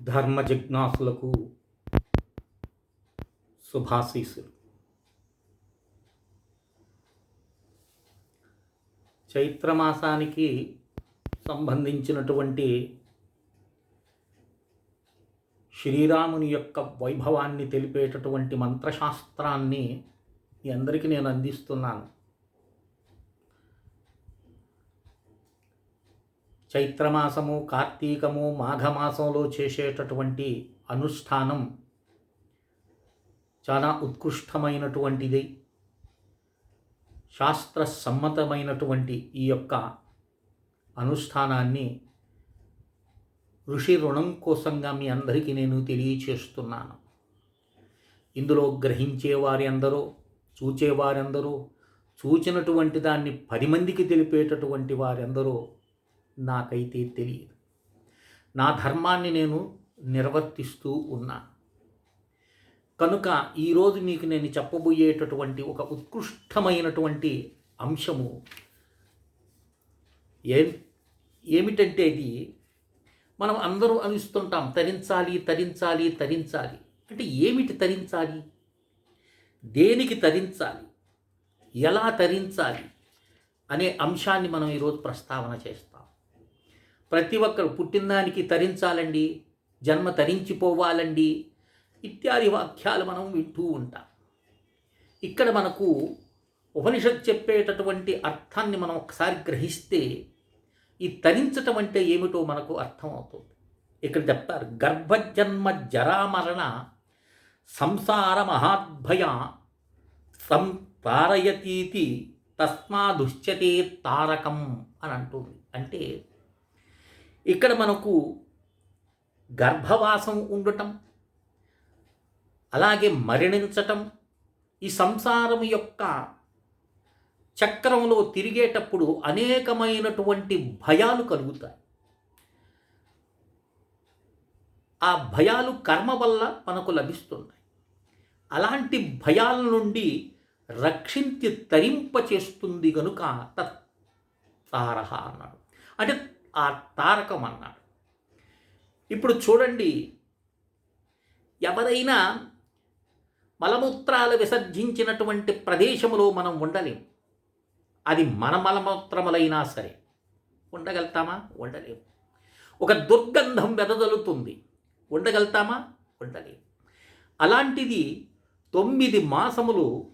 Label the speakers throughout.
Speaker 1: ధర్మ జిజ్ఞాసులకు శుభాశీసులు చైత్రమాసానికి సంబంధించినటువంటి శ్రీరాముని యొక్క వైభవాన్ని తెలిపేటటువంటి మంత్రశాస్త్రాన్ని మీ అందరికీ నేను అందిస్తున్నాను. చైత్రమాసము కార్తీకము మాఘమాసంలో చేసేటటువంటి అనుష్ఠానం చాలా ఉత్కృష్టమైనటువంటిది. శాస్త్ర సమ్మతమైనటువంటి ఈ యొక్క అనుష్ఠానాన్ని ఋషి రుణం కోసంగా మీ అందరికీ నేను తెలియచేస్తున్నాను. ఇందులో గ్రహించే వారి అందరూ చూచేవారందరూ చూచినటువంటి దాన్ని పది మందికి తెలిపేటటువంటి వారందరూ నాకైతే తెలియదు. నా ధర్మాన్ని నేను నిర్వర్తిస్తూ ఉన్నా. కనుక ఈరోజు మీకు నేను చెప్పబోయేటటువంటి ఒక ఉత్కృష్టమైనటువంటి అంశము ఏ ఏమిటంటే ఇది మనం అందరూ అనిస్తుంటాం తరించాలి తరించాలి తరించాలి. అంటే ఏమిటి తరించాలి? దేనికి తరించాలి? ఎలా తరించాలి? అనే అంశాన్ని మనం ఈరోజు ప్రస్తావన చేస్తాం. ప్రతి ఒక్కరు పుట్టినదానికి తరించాలండి జన్మ తరించిపోవాలండి ఇత్యాది వాక్యాలు మనం వింటూ ఉంటాం. ఇక్కడ మనకు ఉపనిషత్ చెప్పేటటువంటి అర్థాన్ని మనం ఒకసారి గ్రహిస్తే ఈ తరించటం అంటే ఏమిటో మనకు అర్థమవుతుంది. ఇక్కడ చెప్తారు గర్భజన్మ జరామరణ సంసార మహాద్భయ సంతారయతీతి తస్మాదుశ్చతే తారకం అని అంటుంది. అంటే ఇక్కడ మనకు గర్భవాసం ఉండటం అలాగే మరణించటం ఈ సంసారం యొక్క చక్రంలో తిరిగేటప్పుడు అనేకమైనటువంటి భయాలు కలుగుతాయి. ఆ భయాలు కర్మ వల్ల మనకు లభిస్తున్నాయి. అలాంటి భయాల నుండి రక్షించి తరింప చేస్తుంది గనుక తత్ తారహ అన్నాడు. అంటే ఆ తారకం అన్నాడు ఇప్పుడు చూడండి ఎవరైనా మలమూత్రాలు విసర్జించినటువంటి ప్రదేశంలో మనం ఉండలేము అది మన మలమూత్రములైనా సరే. ఉండగలుగుతామా? ఉండలేము ఒక దుర్గంధం వెదదలుతుంది ఉండగలుగుతామా? ఉండలేం. అలాంటిది తొమ్మిది మాసములు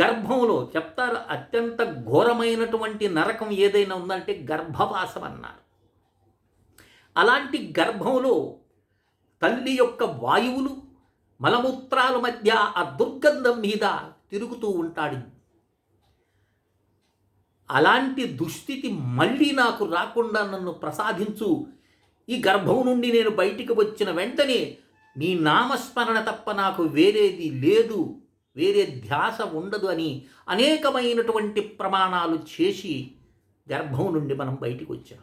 Speaker 1: గర్భంలో చెప్తారు అత్యంత ఘోరమైనటువంటి నరకం ఏదైనా ఉందంటే గర్భవాసం అన్నారు. అలాంటి గర్భంలో తల్లి యొక్క వాయువులు మలమూత్రాల మధ్య ఆ దుర్గంధం మీద తిరుగుతూ ఉంటాడు. అలాంటి దుస్థితి మళ్ళీ నాకు రాకుండా నన్ను ప్రసాదించు. ఈ గర్భం నుండి నేను బయటికి వచ్చిన వెంటనే నీ నామస్మరణ తప్ప నాకు వేరేది లేదు. వేరే ధ్యాస ఉండదు అని అనేకమైనటువంటి ప్రమాణాలు చేసి గర్భం నుండి మనం బయటికి వచ్చాం.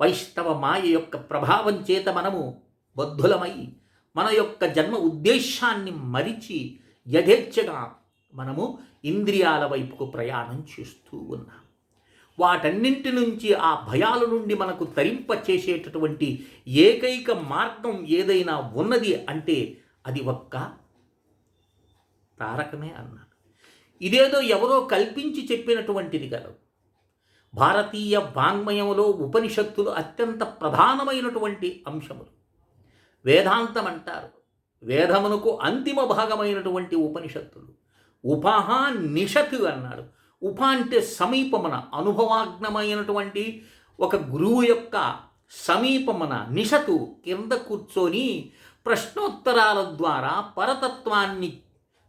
Speaker 1: వైష్ణవ మాయ యొక్క ప్రభావం చేత మనము బద్ధులమై మన యొక్క జన్మ ఉద్దేశాన్ని మరిచి యథేచ్ఛగా మనము ఇంద్రియాల వైపుకు ప్రయాణం చేస్తూ ఉన్నాం. వాటన్నింటి నుంచి ఆ భయాల నుండి మనకు తరింప చేసేటటువంటి ఏకైక మార్గం ఏదైనా ఉన్నది అంటే అది ఒక్క తారకమే అన్నాడు. ఇదేదో ఎవరో కల్పించి చెప్పినటువంటిది కదా. భారతీయ వాంగ్మయంలో ఉపనిషత్తులు అత్యంత ప్రధానమైనటువంటి అంశములు. వేదాంతం అంటారు వేదమునకు అంతిమ భాగమైనటువంటి ఉపనిషత్తులు. ఉపాహా నిషత్ అన్నాడు. ఉప అంటే సమీపమున అనుభవాగ్నమైనటువంటి ఒక గురువు యొక్క సమీపమున నిషతు కింద కూర్చొని ప్రశ్నోత్తరాల ద్వారా పరతత్వాన్ని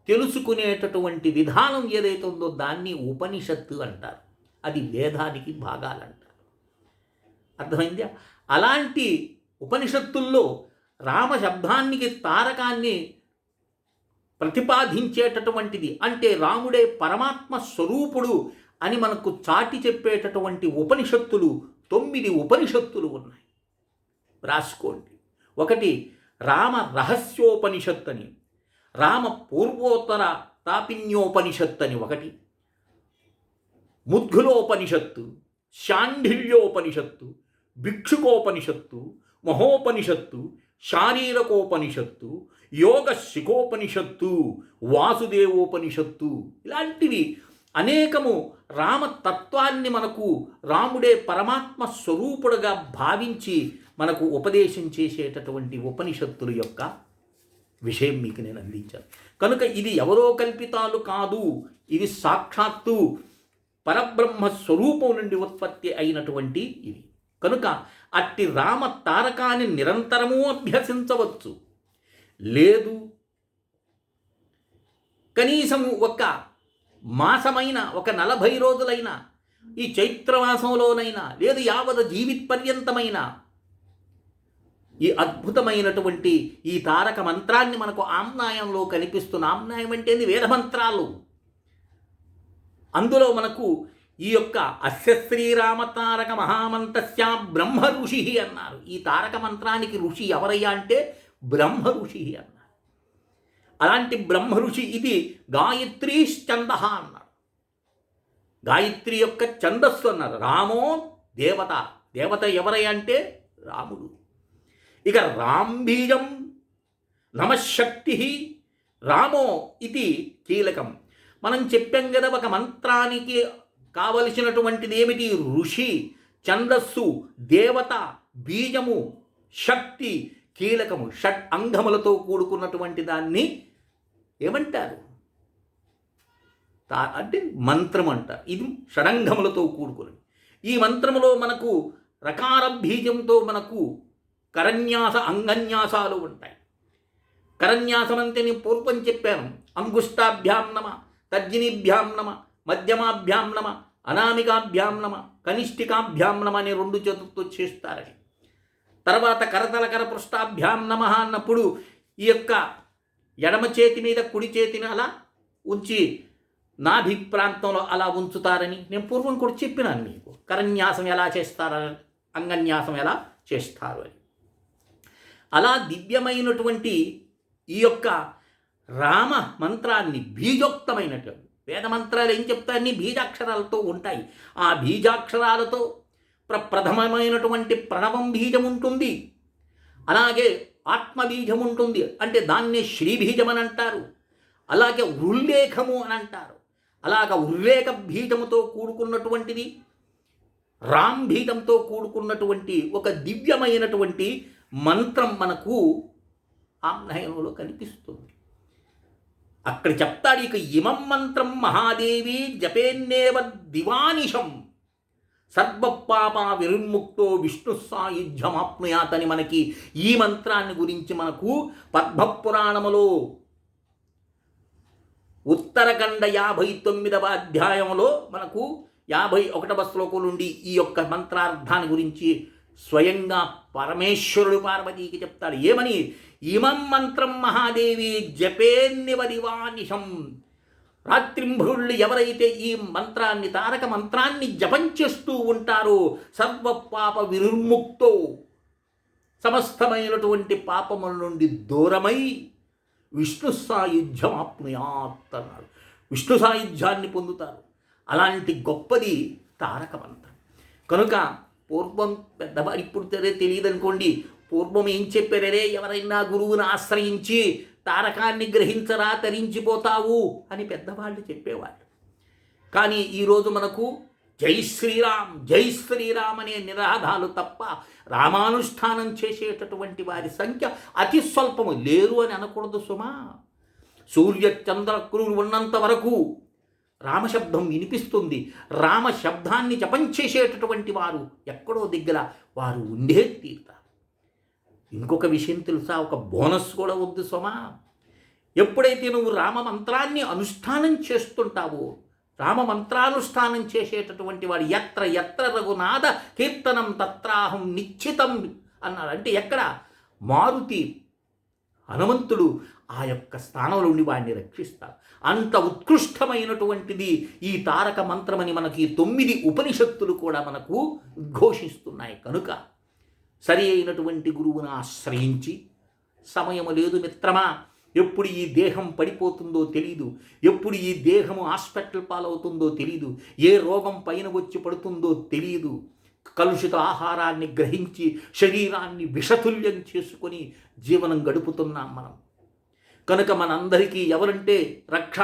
Speaker 1: తెలుసుకునేటటువంటి విధానం ఏదైతే ఉందో దాన్ని ఉపనిషత్తు అంటారు. అది వేదానికి భాగాలంటారు. అర్థమైందా? అలాంటి ఉపనిషత్తుల్లో రామ శబ్దానికి తారకాన్ని ప్రతిపాదించేటటువంటిది అంటే రాముడే పరమాత్మ స్వరూపుడు అని మనకు చాటి చెప్పేటటువంటి ఉపనిషత్తులు తొమ్మిది ఉపనిషత్తులు ఉన్నాయి. రాసుకోండి. ఒకటి రామ రహస్యోపనిషత్తు అని. రామ పూర్వోత్తర తాపిన్యోపనిషత్తు అని ఒకటి ముద్గులోపనిషత్తు శాండిల్యోపనిషత్తు భిక్షుకోపనిషత్తు మహోపనిషత్తు శారీరకోపనిషత్తు యోగ శిఖోపనిషత్తు వాసుదేవోపనిషత్తు ఇలాంటివి అనేకము రామతత్వాన్ని మనకు రాముడే పరమాత్మ స్వరూపుడుగా భావించి మనకు ఉపదేశం చేసేటటువంటి ఉపనిషత్తుల యొక్క విషయం మీకు నేను అందించాను. కనుక ఇది ఎవరో కల్పితాలు కాదు ఇది సాక్షాత్తు పరబ్రహ్మ స్వరూపం నుండి ఉత్పత్తి అయినటువంటి ఇది. కనుక అట్టి రామ తారకాన్ని నిరంతరము అభ్యసించవచ్చు. లేదు కనీసము ఒక మాసమైన ఒక నలభై రోజులైనా ఈ చైత్రమాసంలోనైనా లేదు యావద జీవితపర్యంతమైన ఈ అద్భుతమైనటువంటి ఈ తారక మంత్రాన్ని మనకు ఆమ్నాయంలో కనిపిస్తున్న ఆమ్నాయం అంటే వేద మంత్రాలు అందులో మనకు ఈ యొక్క అస్య శ్రీరామ తారక మహామంత్రస్య బ్రహ్మ ఋషి అన్నారు. ఈ తారక మంత్రానికి ఋషి ఎవరయ్యా అంటే బ్రహ్మ ఋషి అన్నారు. అలాంటి బ్రహ్మ ఋషి ఇది గాయత్రీ ఛంద అన్నారు. గాయత్రి యొక్క ఛందస్సు అన్నారు. రామో దేవత. దేవత ఎవరయ్యా అంటే రాముడు. ఇక రాంబీజం నమశక్తి రామో ఇది కీలకం. మనం చెప్పాం కదా ఒక మంత్రానికి కావలసినటువంటిది ఏమిటి? ఋషి ఛందస్సు దేవత బీజము శక్తి కీలకము. షట్ అంగములతో కూడుకున్నటువంటి దాన్ని ఏమంటారు? అంటే మంత్రం అంట. ఇది షడంగములతో కూడుకుని ఈ మంత్రములో మనకు రకార బీజంతో మనకు కరన్యాస అంగన్యాసాలు ఉంటాయి. కరన్యాసం అంటే నేను పూర్వం చెప్పాను. అంగుష్టాభ్యాం నమ తర్జినీభ్యాం నమ మధ్యమాభ్యాం నమ అనామికాభ్యాం నమ కనిష్ఠికాభ్యాం నమ అని రెండు చేతులతో చేస్తారని తర్వాత కరతల కరపృష్టాభ్యాం నమ అన్నప్పుడు ఈ యొక్క ఎడమ చేతి మీద కుడి చేతిని అలా ఉంచి నాభి ప్రాంతంలో అలా ఉంచుతారని నేను పూర్వం కూడా చెప్పినాను మీకు. కరన్యాసం ఎలా చేస్తారని అంగన్యాసం ఎలా చేస్తారు అని. అలా దివ్యమైనటువంటి ఈ యొక్క రామ మంత్రాన్ని బీజోక్తమైనటువంటి వేద మంత్రాలు ఏం చెప్తాయని బీజాక్షరాలతో ఉంటాయి. ఆ బీజాక్షరాలతో ప్రప్రథమమైనటువంటి ప్రణవం బీజం ఉంటుంది. అలాగే ఆత్మబీజం ఉంటుంది. అంటే దాన్నే శ్రీబీజం అని అంటారు. అలాగే ఉల్లేఖము అని అంటారు. అలాగ ఉల్లేఖ బీజముతో కూడుకున్నటువంటిది రామ్ బీజంతో కూడుకున్నటువంటి ఒక దివ్యమైనటువంటి మంత్రం మనకు ఆమ్నాయంలో కనిపిస్తుంది. అక్కడ చెప్తాడు ఇక ఇమం మంత్రం మహాదేవి జపేన్నేవ దివానిషం. సర్వపాప విరున్ముక్తో విష్ణు సాయుధ్యమాప్నుయాతని మనకి ఈ మంత్రాన్ని గురించి మనకు పద్మపురాణములో ఉత్తరఖండ యాభై తొమ్మిదవ అధ్యాయంలో మనకు యాభై ఒకటవ శ్లోకం నుండి ఈ యొక్క మంత్రార్థాన్ని గురించి స్వయంగా పరమేశ్వరుడు పార్వతీకి చెప్తాడు. ఏమని? ఇమం మంత్రం మహాదేవి జపేన్నివ దివానిషం రాత్రింభుళ్ళు ఎవరైతే ఈ మంత్రాన్ని తారక మంత్రాన్ని జపం చేస్తూ ఉంటారో సర్వ పాప విరుముక్తో సమస్తమైనటువంటి పాపముల నుండి దూరమై విష్ణు సాయుధ్యం ఆప్నుయాత్ అన్నాడు విష్ణు సాయుధ్యాన్ని పొందుతారు. అలాంటి గొప్పది తారక మంత్రం. కనుక పూర్వం పెద్దవాడు ఇప్పుడు తెరే తెలియదు అనుకోండి పూర్వం ఏం చెప్పారనే ఎవరైనా గురువుని ఆశ్రయించి తారకాన్ని గ్రహించరా తరించిపోతావు అని పెద్దవాళ్ళు చెప్పేవాళ్ళు. కానీ ఈరోజు మనకు జై శ్రీరామ్ జై శ్రీరామ్ అనే నిరాధాలు తప్ప రామానుష్ఠానం చేసేటటువంటి వారి సంఖ్య అతి స్వల్పము. లేరు అని అనకూడదు సుమా. సూర్య చంద్రకులు ఉన్నంత వరకు రామశబ్దం వినిపిస్తుంది. రామ శబ్దాన్ని జపం చేసేటటువంటి వారు ఎక్కడో దిగ్గల వారు ఉండే తీరుతారు ఇంకొక విషయం తెలుసా? ఒక బోనస్ కూడా వద్దు సోమా ఎప్పుడైతే నువ్వు రామ మంత్రాన్ని అనుష్ఠానం చేస్తుంటావో రామ మంత్రానుష్ఠానం చేసేటటువంటి వాడు ఎత్ర ఎత్ర రఘునాథ కీర్తనం తత్రాహం నిశ్చితం అన్నాడు. అంటే ఎక్కడ? మారుతి హనుమంతుడు ఆ యొక్క స్థానంలో ఉండి వాడిని రక్షిస్తారు అంత ఉత్కృష్టమైనటువంటిది ఈ తారక మంత్రమని మనకి తొమ్మిది ఉపనిషత్తులు కూడా మనకు ఉద్ఘోషిస్తున్నాయి కనుక సరి అయినటువంటి గురువును ఆశ్రయించి సమయము లేదు మిత్రమా ఎప్పుడు ఈ దేహం పడిపోతుందో తెలియదు ఎప్పుడు ఈ దేహము హాస్పిటల్ పాలవుతుందో తెలియదు ఏ రోగం పైన వచ్చి పడుతుందో తెలియదు కలుషిత ఆహారాన్ని గ్రహించి శరీరాన్ని విషతుల్యం చేసుకొని జీవనం గడుపుతున్నాం మనం. కనుక మనందరికీ ఎవరంటే రక్ష?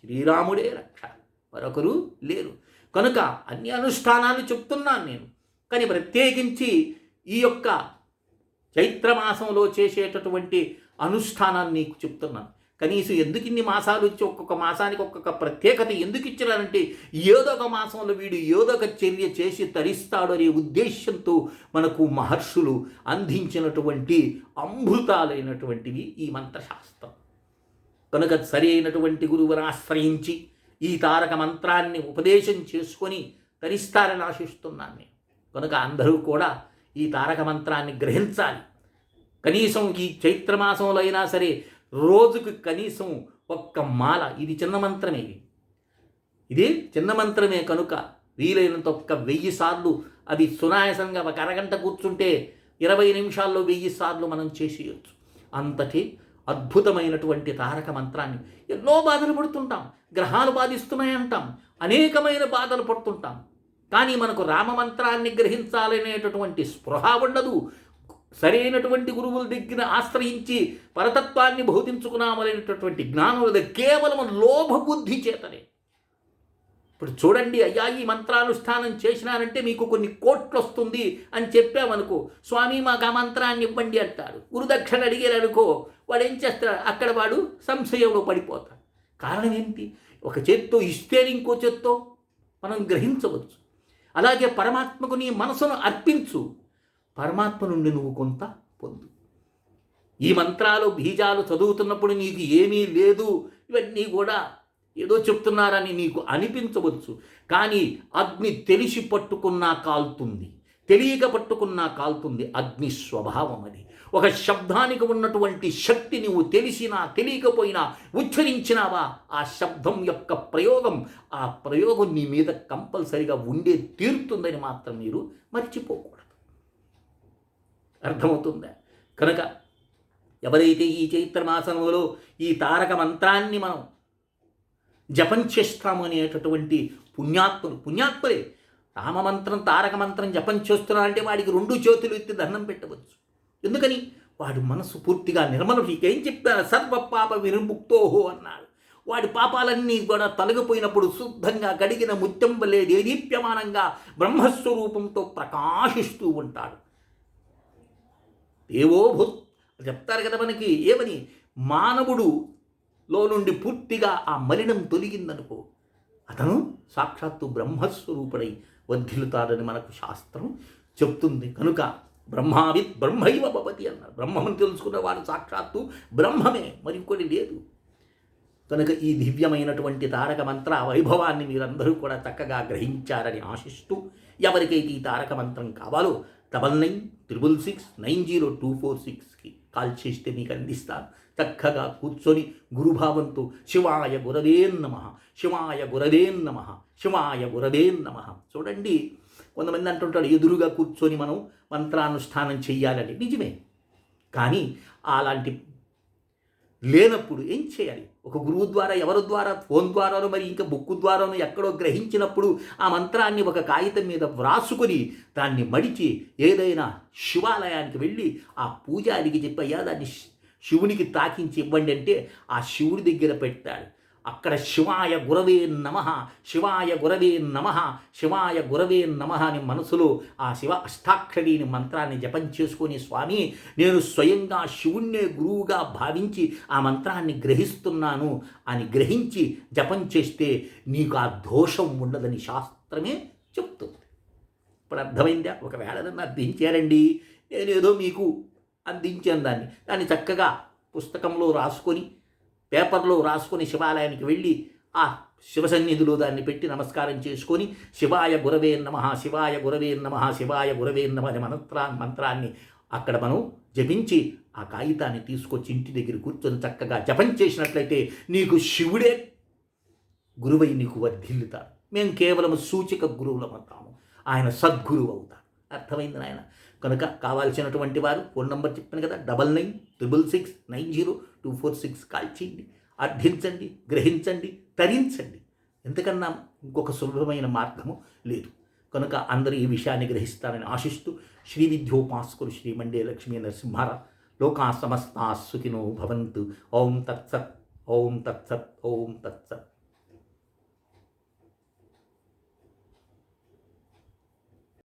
Speaker 1: శ్రీరాముడే రక్ష. మరొకరు లేరు. కనుక అన్ని అనుష్ఠానాలు చెప్తున్నాను నేను. కానీ ప్రత్యేకించి ఈ యొక్క చైత్రమాసంలో చేసేటటువంటి అనుష్ఠానాన్ని నీకు చెప్తున్నాను. కనీసం ఎందుకు ఇన్ని మాసాలు ఇచ్చి ఒక్కొక్క మాసానికి ఒక్కొక్క ప్రత్యేకత ఎందుకు ఇచ్చినారంటే ఏదో ఒక మాసంలో వీడు ఏదో ఒక చర్య చేసి తరిస్తాడు అనే ఉద్దేశంతో మనకు మహర్షులు అందించినటువంటి అమృతాలైనటువంటివి ఈ మంత్రశాస్త్రం. కనుక సరి అయినటువంటి గురువుని ఆశ్రయించి ఈ తారక మంత్రాన్ని ఉపదేశం చేసుకొని తరిస్తారని ఆశిస్తున్నాను నేను. కనుక అందరూ కూడా ఈ తారక మంత్రాన్ని గ్రహించాలి. కనీసం ఈ చైత్రమాసంలో అయినా సరే రోజుకు కనీసం ఒక్క మాల. ఇది చిన్న మంత్రమే ఇది. ఇది చిన్న మంత్రమే కనుక వీలైనంత ఒక్క వెయ్యి సార్లు అది సునాయాసంగా ఒక అరగంట కూర్చుంటే ఇరవై నిమిషాల్లో వెయ్యి సార్లు మనం చేసేయచ్చు. అంతటి అద్భుతమైనటువంటి తారక మంత్రాన్ని ఎన్నో బాధలు పడుతుంటాం. గ్రహాలు బాధిస్తున్నాయంటాం. అనేకమైన బాధలు పడుతుంటాం. కానీ మనకు రామమంత్రాన్ని గ్రహించాలనేటటువంటి స్పృహ ఉండదు. సరైనటువంటి గురువుల దగ్గర ఆశ్రయించి పరతత్వాన్ని బోధించుకున్నామనేటటువంటి జ్ఞానం కేవలం లోభబుద్ధి చేతనే. ఇప్పుడు చూడండి అయ్యా ఈ మంత్రానుష్ఠానం చేసినానంటే మీకు కొన్ని కోట్లు వస్తుంది అని చెప్పామనుకో స్వామి మాకు ఆ మంత్రాన్ని ఇవ్వండి అంటాడు గురుదక్షిణ అడిగారు అనుకో వాడు ఏం చేస్తాడు? అక్కడ వాడు సంశయంలో పడిపోతాడు. కారణం ఏంటి? ఒక చేత్తో ఇస్తే ఇంకో చేత్తో మనం గ్రహించవచ్చు. అలాగే పరమాత్మకు నీ మనసును అర్పించు. పరమాత్మ నుండి నువ్వు కొంత పొందు. ఈ మంత్రాలు బీజాలు చదువుతున్నప్పుడు నీకు ఏమీ లేదు. ఇవన్నీ కూడా ఏదో చెప్తున్నారని నీకు అనిపించవచ్చు. కానీ అగ్ని తెలిసి పట్టుకున్నా కాలుతుంది. తెలియక పట్టుకున్నా కాలుతుంది. అగ్ని స్వభావం అది. ఒక శబ్దానికి ఉన్నటువంటి శక్తి నువ్వు తెలిసినా తెలియకపోయినా ఉచ్చరించినావా ఆ శబ్దం యొక్క ప్రయోగం ఆ ప్రయోగం నీ మీద కంపల్సరిగా ఉండే తీరుతుందని మాత్రం మీరు మర్చిపోకూడదు. అర్థమవుతుందా. కనుక ఎవరైతే ఈ చైత్రమాసంలో ఈ తారక మంత్రాన్ని మనం జపం చేస్తాము అనేటటువంటి పుణ్యాత్ములు పుణ్యాత్ములే రామమంత్రం తారక మంత్రం జపం చేస్తున్నారంటే వాడికి రెండు చేతులు ఎత్తి దండం పెట్టవచ్చు. ఎందుకని? వాడి మనసు పూర్తిగా నిర్మలం ఏం చెప్తాను సర్వ పాప వినుముక్తోహో అన్నాడు. వాడి పాపాలన్నీ కూడా తొలగిపోయినప్పుడు శుద్ధంగా గడిగిన ముత్యం వలె దేదీప్యమానంగా బ్రహ్మస్వరూపంతో ప్రకాశిస్తూ ఉంటాడు. దేవోభూత్ చెప్తారు కదా మనకి ఏమని? మానవుడు లో నుండి పూర్తిగా ఆ మలినం తొలగిందనుకో అతను సాక్షాత్తు బ్రహ్మస్వరూపుడై వర్ధిల్లుతాడని మనకు శాస్త్రం చెప్తుంది. కనుక బ్రహ్మావిత్ బ్రహ్మైవ భవతి అన్నారు బ్రహ్మమని తెలుసుకున్నవాడు సాక్షాత్తు బ్రహ్మమే మరి ఇంకోటి లేదు. కనుక ఈ దివ్యమైనటువంటి తారక మంత్ర వైభవాన్ని మీరందరూ కూడా చక్కగా గ్రహించారని ఆశిస్తూ ఎవరికైతే ఈ తారక మంత్రం కావాలో double nine triple six nine zero two four సిక్స్కి కాల్ చేస్తే మీకు అందిస్తాను. చక్కగా కూర్చొని గురుభావంతో శివాయ గురవే నమ శివాయ గురవే నమ శివాయ గురవే నమ. చూడండి కొంతమంది అంటుంటాడు ఎదురుగా కూర్చొని మనం మంత్రానుష్ఠానం చెయ్యాలని. నిజమే. కానీ అలాంటి లేనప్పుడు ఏం చేయాలి? ఒక గురువు ద్వారా ఎవరి ద్వారా ఫోన్ ద్వారానో మరి ఇంకా బుక్కు ద్వారానో ఎక్కడో గ్రహించినప్పుడు ఆ మంత్రాన్ని ఒక కాగితం మీద వ్రాసుకొని దాన్ని మడిచి ఏదైనా శివాలయానికి వెళ్ళి ఆ పూజారికి చెప్పయ్యా దాన్ని శివునికి తాకించి ఇవ్వండి అంటే ఆ శివుడి దగ్గర పెడతాడు. అక్కడ శివాయ గురవే నమ శివాయ గురవే నమ శివాయ గురవే నమ అని మనసులో ఆ శివ అష్టాక్షరీని మంత్రాన్ని జపం చేసుకుని స్వామి నేను స్వయంగా శివుణ్ణే గురువుగా భావించి ఆ మంత్రాన్ని గ్రహిస్తున్నాను అని గ్రహించి జపం చేస్తే నీకు ఆ దోషం ఉండదని శాస్త్రమే చెప్తుంది. ఇప్పుడు అర్థమైందా? ఒకవేళ నన్ను అర్థించారండి నేనేదో మీకు అందించాను దాన్ని. దాన్ని చక్కగా పుస్తకంలో రాసుకొని పేపర్లో రాసుకొని శివాలయానికి వెళ్ళి ఆ శివసన్నిధిలో దాన్ని పెట్టి నమస్కారం చేసుకొని శివాయ గురవే నమ శివాయ గురవే నమ శివాయ గురవే నమ అనే మంత్రా మంత్రాన్ని అక్కడ మనం జపించి ఆ కాగితాన్ని తీసుకొచ్చి ఇంటి దగ్గర కూర్చొని చక్కగా జపం చేసినట్లయితే నీకు శివుడే గురువై నీకు వర్ధిల్లుతాడు. మేము కేవలం సూచిక గురువులం అవుతాము ఆయన సద్గురువు అవుతాడు. అర్థమైంది నాయన? కనుక కావాల్సినటువంటి వారు ఫోన్ నంబర్ చెప్పాను కదా double nine triple six nine zero two four six call చేయండి అర్థించండి గ్రహించండి తరించండి. ఎంతకన్నా ఇంకొక సులభమైన మార్గము లేదు. కనుక అందరూ ఈ విషయాన్ని గ్రహిస్తారని ఆశిస్తూ శ్రీ విద్యోపాస్కులు శ్రీ మండే లక్ష్మీ నరసింహార లోకా సమస్తా సుఖినో భవంతు. ఓం తత్సత్ ఓం తత్సత్ ఓం తత్సత్.